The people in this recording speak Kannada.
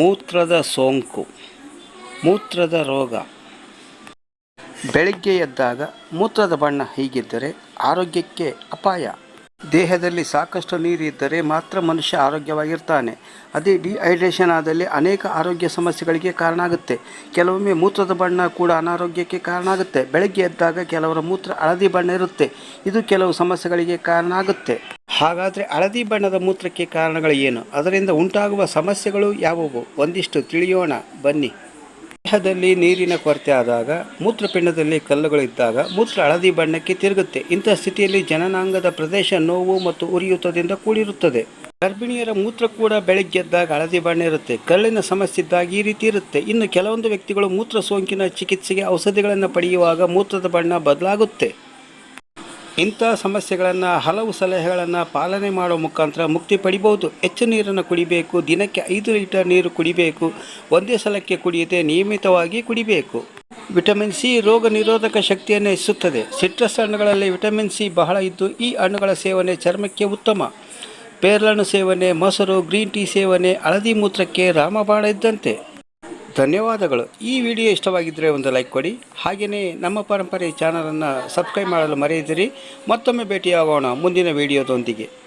ಮೂತ್ರದ ಸೋಂಕು, ಮೂತ್ರದ ರೋಗ. ಬೆಳಿಗ್ಗೆ ಎದ್ದಾಗ ಮೂತ್ರದ ಬಣ್ಣ ಹೀಗಿದ್ದರೆ ಆರೋಗ್ಯಕ್ಕೆ ಅಪಾಯ. ದೇಹದಲ್ಲಿ ಸಾಕಷ್ಟು ನೀರಿದ್ದರೆ ಮಾತ್ರ ಮನುಷ್ಯ ಆರೋಗ್ಯವಾಗಿರ್ತಾನೆ. ಅದೇ ಡಿಹೈಡ್ರೇಷನ್ ಆದಲ್ಲಿ ಅನೇಕ ಆರೋಗ್ಯ ಸಮಸ್ಯೆಗಳಿಗೆ ಕಾರಣ ಆಗುತ್ತೆ. ಕೆಲವೊಮ್ಮೆ ಮೂತ್ರದ ಬಣ್ಣ ಕೂಡ ಅನಾರೋಗ್ಯಕ್ಕೆ ಕಾರಣ ಆಗುತ್ತೆ. ಬೆಳಗ್ಗೆ ಎದ್ದಾಗ ಕೆಲವರ ಮೂತ್ರ ಹಳದಿ ಬಣ್ಣ ಇರುತ್ತೆ. ಇದು ಕೆಲವು ಸಮಸ್ಯೆಗಳಿಗೆ ಕಾರಣ ಆಗುತ್ತೆ. ಹಾಗಾದರೆ ಹಳದಿ ಬಣ್ಣದ ಮೂತ್ರಕ್ಕೆ ಕಾರಣಗಳು ಏನು? ಅದರಿಂದ ಉಂಟಾಗುವ ಸಮಸ್ಯೆಗಳು ಯಾವುವು? ಒಂದಿಷ್ಟು ತಿಳಿಯೋಣ. ಬನ್ನಿ. ದೇಹದಲ್ಲಿ ನೀರಿನ ಕೊರತೆ ಆದಾಗ ಮೂತ್ರಪಿಂಡದಲ್ಲಿ ಕಲ್ಲುಗಳಿದ್ದಾಗ ಮೂತ್ರ ಹಳದಿ ಬಣ್ಣಕ್ಕೆ ತಿರುಗುತ್ತೆ. ಇಂಥ ಸ್ಥಿತಿಯಲ್ಲಿ ಜನನಾಂಗದ ಪ್ರದೇಶ ನೋವು ಮತ್ತು ಉರಿಯೂತದಿಂದ ಕೂಡಿರುತ್ತದೆ. ಗರ್ಭಿಣಿಯರ ಮೂತ್ರ ಕೂಡ ಬೆಳಗ್ಗೆ ಎದ್ದಾಗ ಹಳದಿ ಬಣ್ಣ ಇರುತ್ತೆ. ಕಲ್ಲಿನ ಸಮಸ್ಯೆ ಇದ್ದಾಗ ಈ ರೀತಿ ಇರುತ್ತೆ. ಇನ್ನು ಕೆಲವೊಂದು ವ್ಯಕ್ತಿಗಳು ಮೂತ್ರ ಸೋಂಕಿನ ಚಿಕಿತ್ಸೆಗೆ ಔಷಧಿಗಳನ್ನು ಪಡೆಯುವಾಗ ಮೂತ್ರದ ಬಣ್ಣ ಬದಲಾಗುತ್ತೆ. ಇಂಥ ಸಮಸ್ಯೆಗಳನ್ನು, ಹಲವು ಸಲಹೆಗಳನ್ನು ಪಾಲನೆ ಮಾಡುವ ಮುಖಾಂತರ ಮುಕ್ತಿ ಪಡಿಬಹುದು. ಹೆಚ್ಚು ನೀರನ್ನು ಕುಡಿಬೇಕು, ದಿನಕ್ಕೆ ಐದು ಲೀಟರ್ ನೀರು ಕುಡಿಬೇಕು, ಒಂದೇ ಸಲಕ್ಕೆ ಕುಡಿಯದೆ ನಿಯಮಿತವಾಗಿ ಕುಡಿಬೇಕು. ವಿಟಮಿನ್ ಸಿ ರೋಗ ನಿರೋಧಕ ಶಕ್ತಿಯನ್ನು ಹೆಚ್ಚಿಸುತ್ತದೆ. ಸಿಟ್ರಸ್ ಹಣ್ಣುಗಳಲ್ಲಿ ವಿಟಮಿನ್ ಸಿ ಬಹಳ ಇದ್ದು, ಈ ಹಣ್ಣುಗಳ ಸೇವನೆ ಚರ್ಮಕ್ಕೆ ಉತ್ತಮ. ಪೇರ್ಲಣ್ಣು ಸೇವನೆ, ಮೊಸರು, ಗ್ರೀನ್ ಟೀ ಸೇವನೆ, ಹಳದಿ ಮೂತ್ರಕ್ಕೆ ರಾಮಬಾಣ ಇದ್ದಂತೆ. ಧನ್ಯವಾದಗಳು. ಈ ವಿಡಿಯೋ ಇಷ್ಟವಾಗಿದ್ದರೆ ಒಂದು ಲೈಕ್ ಕೊಡಿ. ಹಾಗೆಯೇ ನಮ್ಮ ಪರಂಪರೆ ಚಾನಲನ್ನು ಸಬ್ಸ್ಕ್ರೈಬ್ ಮಾಡಲು ಮರೆಯದಿರಿ. ಮತ್ತೊಮ್ಮೆ ಭೇಟಿಯಾಗೋಣ ಮುಂದಿನ ವಿಡಿಯೋದೊಂದಿಗೆ.